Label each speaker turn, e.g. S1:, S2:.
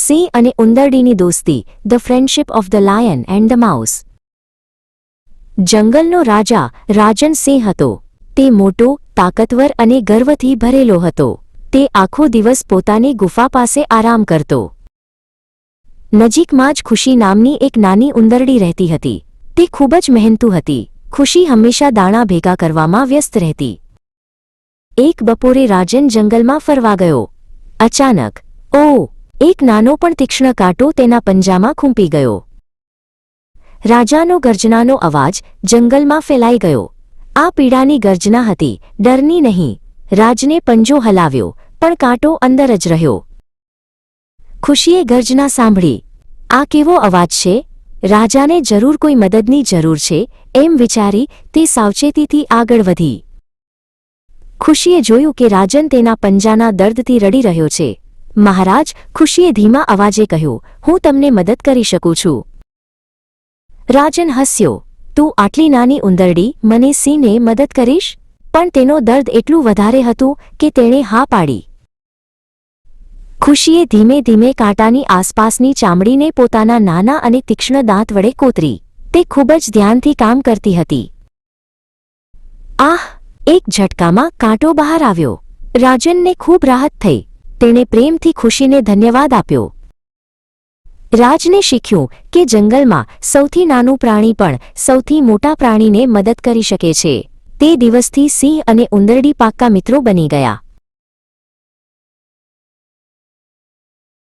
S1: સિંહ અને ઉંદરડીની દોસ્તી the friendship of the lion and the mouse જંગલનો રાજા રાજન સિંહ હતો તે મોટો તાકતવર અને ગર્વથી ભરેલો હતો। તે આખો દિવસ પોતાની ગુફા પાસે આરામ કરતો। નજીકમાં જ ખુશી નામની એક નાની ઉંદરડી રહેતી હતી। તે ખૂબ જ મહેનતુ હતી। ખુશી હંમેશા દાણા ભેગા કરવામાં વ્યસ્ત રહેતી। એક બપોરે રાજન જંગલમાં ફરવા ગયો। અચાનક ઓ એક નાનો પણ તીક્ષ્ણ કાંટો તેના પંજામાં ખૂંપી ગયો. રાજાનો ગર્જનાનો અવાજ જંગલમાં ફેલાઈ ગયો. આ પીડાની ગર્જના હતી, ડરની નહીં. રાજને પંજો હલાવ્યો, પણ કાંટો અંદર જ રહ્યો. ખુશીએ ગર્જના સાંભળી. આ કેવો અવાજ છે? રાજાને જરૂર કોઈ મદદની જરૂર છે? એમ વિચારી તે સાવચેતીથી આગળ વધી. ખુશીએ જોયું કે રાજન તેના પંજાના દર્દથી રડી રહ્યો છે. મહારાજ ખુશીએ ધીમા અવાજે કહ્યું, હું તમને મદદ કરી શકું છું. રાજન હસ્યો, તું આટલી નાની ઉંદરડી, મને સિંહને મદદ કરીશ? પણ તેનો દર્દ એટલું વધારે હતું કે તેણે હા પાડી. ખુશીએ ધીમે ધીમે કાંટાની આસપાસની ચામડીને પોતાના નાના અને તીક્ષ્ણ દાંત વડે કોતરી. તે ખૂબ જ ધ્યાનથી કામ કરતી હતી. આહ! એક ઝટકામાં કાંટો બહાર આવ્યો. રાજનને ખૂબ રાહત થઈ. તેણે પ્રેમથી ખુશીને ધન્યવાદ આપ્યો. રાજને શીખ્યું કે જંગલમાં સૌથી નાનું પ્રાણી પણ સૌથી મોટા પ્રાણીને મદદ કરી શકે છે. તે દિવસથી સિંહ અને ઉંદરડી પાક્કા મિત્રો બની ગયા.